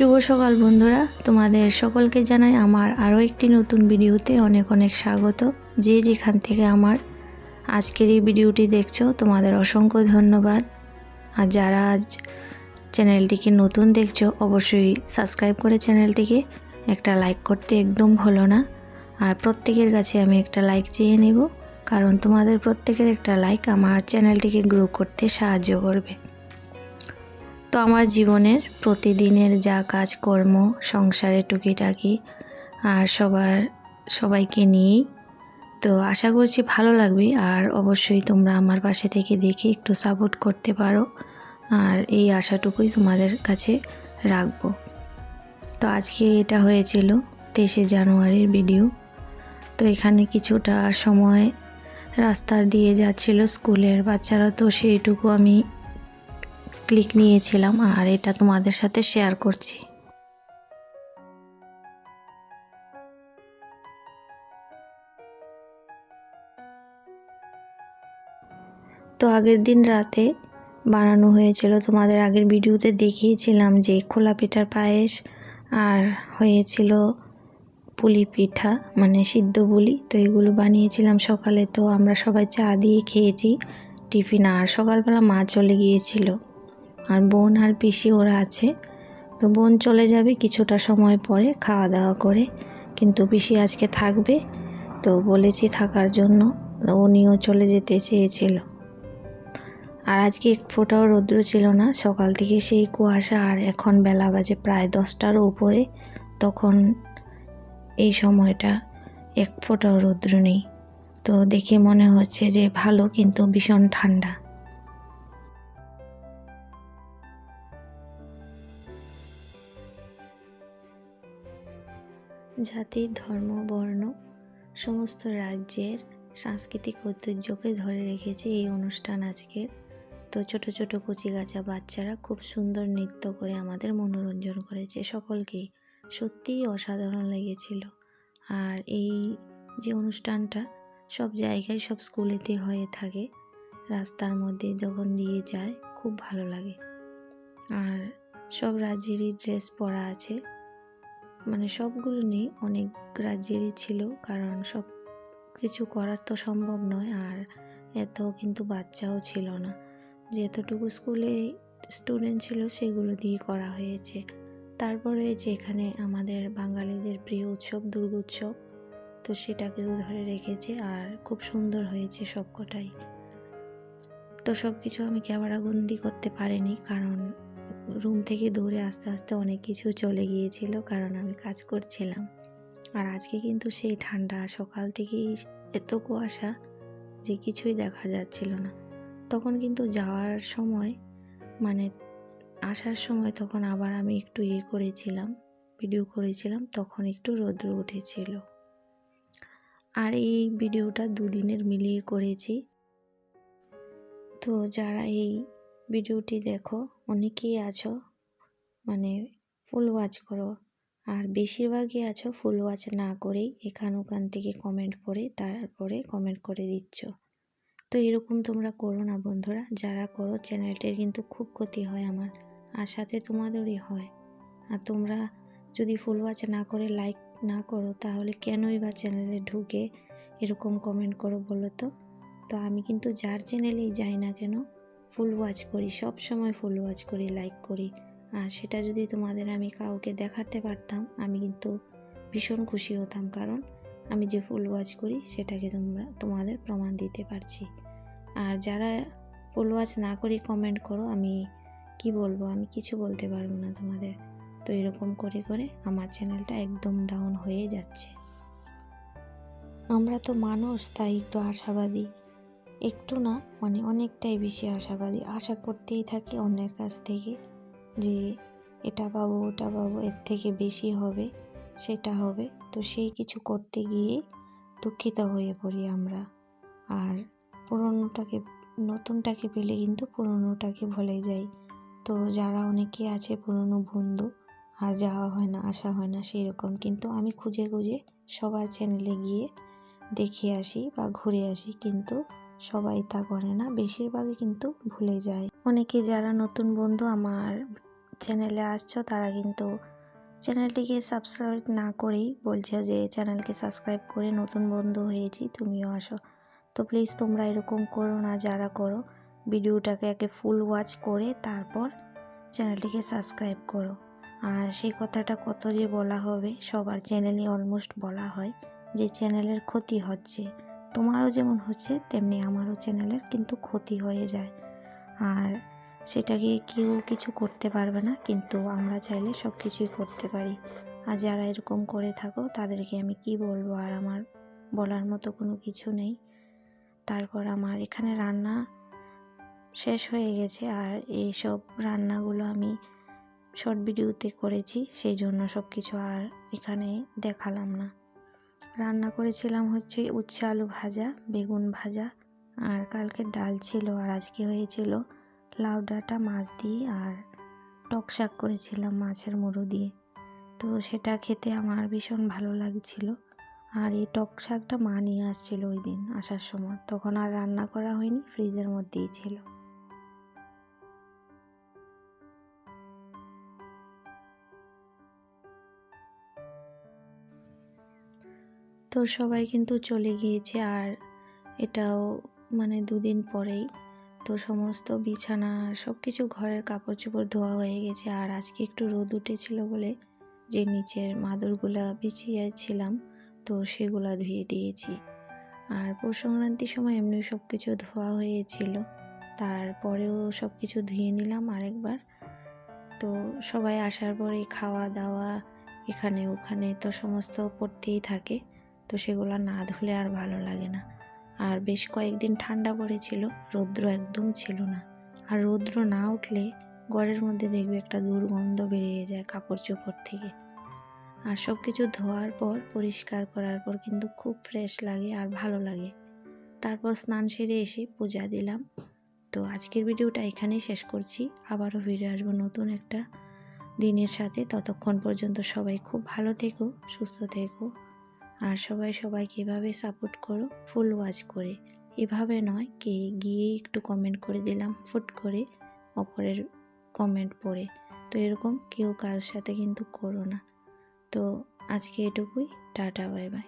শুভ সকাল বন্ধুরা। তোমাদের সকলকে জানাই আমার আরও একটি নতুন ভিডিওতে অনেক অনেক স্বাগত। যে যেখান থেকে আমার আজকের এই ভিডিওটি দেখছ, তোমাদের অসংখ্য ধন্যবাদ। আর যারা আজ চ্যানেলটিকে নতুন দেখছ, অবশ্যই সাবস্ক্রাইব করে চ্যানেলটিকে একটা লাইক করতে একদম ভুলো না। আর প্রত্যেকের কাছে আমি একটা লাইক চেয়ে নেব, কারণ তোমাদের প্রত্যেকের একটা লাইক আমার চ্যানেলটিকে গ্রো করতে সাহায্য করবে। তো আমার জীবনের প্রতিদিনের যা কাজকর্ম, সংসারে টুকিটাকি আর সবার, সবাইকে নিয়েই। তো আশা করছি ভালো লাগবে আর অবশ্যই তোমরা আমার পাশে থেকে দেখে একটু সাপোর্ট করতে পারো। আর এই আশাটুকুই তোমাদের কাছে রাখব। তো আজকে এটা হয়েছিল তেইশে জানুয়ারির ভিডিও তো এখানে কিছুটা সময় রাস্তা দিয়ে যাচ্ছিল স্কুলের। বাচ্চারা তো সেইটুকু আমি ক্লিক নিয়েছিলাম আর এটা তোমাদের সাথে শেয়ার করছি। তো আগের দিন রাতে বানানো হয়েছিল, তোমাদের আগের ভিডিওতে দেখিয়েছিলাম যে খোলা পিঠার পায়েস আর হয়েছিল পুলি পিঠা মানে সিদ্ধ বুলি তো এগুলো বানিয়েছিলাম সকালে, তো আমরা সবাই চা দিয়ে খেয়েছি টিফিন। আর সকালবেলা মা চলে গিয়েছিল। আর বোন আর পিসি ওরা আছে। তো বোন চলে যাবে কিছুটা সময় পরে খাওয়া দাওয়া করে। কিন্তু পিসি আজকে থাকবে। তো বলেছি থাকার জন্য। উনিও চলে যেতে চেয়েছিল। আর আজকে এক ফোঁটাও রৌদ্র ছিল না। সকাল থেকে সেই কুয়াশা আর এখন বেলা বাজে প্রায় দশটার উপরে। তখন এই সময়টা এক ফোঁটাও রৌদ্র নেই। তো দেখে মনে হচ্ছে যে ভালো কিন্তু ভীষণ ঠান্ডা। জাতি, ধর্ম, বর্ণ, সমস্ত রাজ্যের সাংস্কৃতিক ঐতিহ্যকে ধরে রেখেছে এই অনুষ্ঠান আজকের। তো ছোট ছোট কচিগাচা বাচ্চারা খুব সুন্দর নৃত্য করে আমাদের মনোরঞ্জন করেছে সকলকেই। সত্যিই অসাধারণ লেগেছিল। আর এই যে অনুষ্ঠানটা সব জায়গায়, সব স্কুলেতে হয়ে থাকে। রাস্তার মধ্যে যখন দিয়ে যায়, খুব ভালো লাগে। আর সব রাজ্যেরই ড্রেস পরা আছে। মানে সবগুলো নেই অনেক রাজ্যেরই ছিল, কারণ সব কিছু করার তো সম্ভব নয়, আর এত কিন্তু বাচ্চাও ছিল না। যতটুকু স্কুলে স্টুডেন্ট ছিল, সেগুলো দিয়ে করা হয়েছে। তারপরে যে এখানে আমাদের বাঙালিদের প্রিয় উৎসব দুর্গোৎসব তো সেটাকেও ধরে রেখেছে, আর খুব সুন্দর হয়েছে সবকটাই। তো সব কিছু আমি ক্যামেরাবন্দি করতে পারিনি, কারণ রুম থেকে দৌড়ে আস্তে আস্তে অনেক কিছু চলে গিয়েছিল, কারণ আমি কাজ করছিলাম। আর আজকে কিন্তু সেই ঠান্ডা, সকাল থেকেই এত কুয়াশা যে কিছুই দেখা যাচ্ছিল না। তখন কিন্তু যাওয়ার সময় মানে আসার সময় তখন আবার আমি একটু ইয়ে করেছিলাম, ভিডিও করেছিলাম, তখন একটু রৌদ্র উঠেছিল। আর এই ভিডিওটা দুদিনের মিলিয়ে করেছি। তো যারা এই ভিডিওটি দেখো অনেকেই আছো মানে ফুল ওয়াচ করো। আর বেশিরভাগই আছো ফুল ওয়াচ না করেই এখান ওখান থেকে কমেন্ট করে, তারপরে কমেন্ট করে দিচ্ছ। তো এরকম তোমরা করো না বন্ধুরা, যারা করো চ্যানেলটির কিন্তু খুব ক্ষতি হয় আমার, আর সাথে তোমাদেরই হয়। আর তোমরা যদি ফুল ওয়াচ না করে লাইক না করো, তাহলে কেনই বা চ্যানেলে ঢুকে এরকম কমেন্ট করো বলো তো? তো আমি কিন্তু যার চ্যানেলেই যাই না কেন ফুল ওয়াচ করি, সব সময় ফুল ওয়াচ করি, লাইক করি। আর সেটা যদি তোমাদের আমি কাউকে দেখাতে পারতাম, আমি কিন্তু ভীষণ খুশি হতাম, কারণ আমি যে ফুল ওয়াচ করি, সেটাকে তোমরা, তোমাদের প্রমাণ দিতে পারছি। আর যারা ফুল ওয়াচ না করে কমেন্ট করো, আমি কি বলব, আমি কিছু বলতে পারব না তোমাদের। তো এরকম করে করে আমার চ্যানেলটা একদম ডাউন হয়ে যাচ্ছে। আমরা তো মানুষ, তাই একটু আশাবাদী। একটু না মানে অনেকটাই বেশি আশাবাদী। আশা করতেই থাকি অন্যের কাছ থেকে যে এটা পাবো, ওটা পাবো, এর থেকে বেশি হবে, সেটা হবে। তো সেই কিছু করতে গিয়ে দুঃখিত হয়ে পড়ি আমরা। আর পুরনোটাকে, নতুনটাকে পেলে কিন্তু পুরনোটাকে ভুলে যাই। তো যারা অনেকে আছে পুরনো বন্ধু, আর যাওয়া হয় না, আসা হয় না সেই রকম কিন্তু আমি খুঁজে খুঁজে সবার চ্যানেলে গিয়ে দেখে আসি বা ঘুরে আসি। কিন্তু সবাই তা করে না, বেশিরভাগই কিন্তু ভুলে যায়। অনেকে যারা নতুন বন্ধু আমার চ্যানেলে আসছো, তারা কিন্তু চ্যানেলটিকে সাবস্ক্রাইব না করেই বলছে যে চ্যানেলকে সাবস্ক্রাইব করে নতুন বন্ধু হয়েছি, তুমিও আসো। তো প্লিজ তোমরা এরকম করো না, যারা করো, ভিডিওটাকে একে ফুল ওয়াচ করে তারপর চ্যানেলটিকে সাবস্ক্রাইব করো। আর সেই কথাটা কত যে বলা হবে, সবার চ্যানেলই অলমোস্ট বলা হয় যে চ্যানেলের ক্ষতি হচ্ছে। তোমারও যেমন হচ্ছে, তেমনি আমারও চ্যানেলের কিন্তু ক্ষতি হয়ে যায়। আর সেটাকে কেউ কিছু করতে পারবে না, কিন্তু আমরা চাইলে সব কিছুই করতে পারি। আর যারা এরকম করে থাকো, তাদেরকে আমি কি বলব? আর আমার বলার মতো কোনো কিছু নেই। তারপর আমার এখানে রান্না শেষ হয়ে গেছে, আর এই সব রান্নাগুলো আমি শর্ট ভিডিওতে করেছি, সেই জন্য সব কিছু আর এখানে দেখালাম না। রান্না করেছিলাম হচ্ছে উচ্ছে আলু ভাজা, বেগুন ভাজা আর কালকে ডাল ছিল আর আজকে হয়েছিল লাউ ডাঁটা, মাছ দিয়ে আর টক শাক করেছিলাম মাছের মুড়ো দিয়ে। তো সেটা খেতে আমার ভীষণ ভালো লাগছিল। আর এই টক শাকটা মা নিয়ে আসছিল ওই দিন আসার সময়। তখন আর রান্না করা হয়নি, ফ্রিজের মধ্যেই ছিল। তো সবাই কিন্তু চলে গিয়েছে আর এটাও মানে দুদিন পরেই। তো সমস্ত বিছানা সব কিছু ঘরের কাপড় চোপড় ধোয়া হয়ে গেছে আর আজকে একটু রোদ উঠেছিল বলে যে নিচের মাদুরগুলা বিছিয়েছিলাম, তো সেগুলা ধুয়ে দিয়েছি। আর পৌষ সংক্রান্তির সময় এমনি সব কিছু ধোয়া হয়েছিল, তারপরেও সব কিছু ধুয়ে নিলাম আরেকবার। তো সবাই আসার পরে খাওয়া দাওয়া এখানে ওখানে তো সমস্ত পড়তেই থাকে। তো সেগুলো না ধুলে আর ভালো লাগে না। আর বেশ কয়েকদিন ঠান্ডা পড়েছিল, রৌদ্র একদম ছিল না। আর রৌদ্র না উঠলে ঘরের মধ্যে দেখবে একটা দুর্গন্ধ বেরিয়ে যায় কাপড় চোপড় থেকে। আর সব কিছু ধোয়ার পর, পরিষ্কার করার পর কিন্তু খুব ফ্রেশ লাগে আর ভালো লাগে। তারপর স্নান সেরে এসে পূজা দিলাম। তো আজকের ভিডিওটা এখানেই শেষ করছি। আবারও ফিরে আসব নতুন একটা দিনের সাথে। ততক্ষণ পর্যন্ত সবাই খুব ভালো থেকো, সুস্থ থেকো। আর সবাই সবাইকে এভাবে সাপোর্ট করো ফুল ওয়াচ করে। এভাবে নয় কে গিয়ে একটু কমেন্ট করে দিলাম ফুট করে অপরের কমেন্ট পড়ে। তো এরকম কেউ কারোর সাথে কিন্তু করো না। তো আজকে এটুকুই, টাটা বাই বাই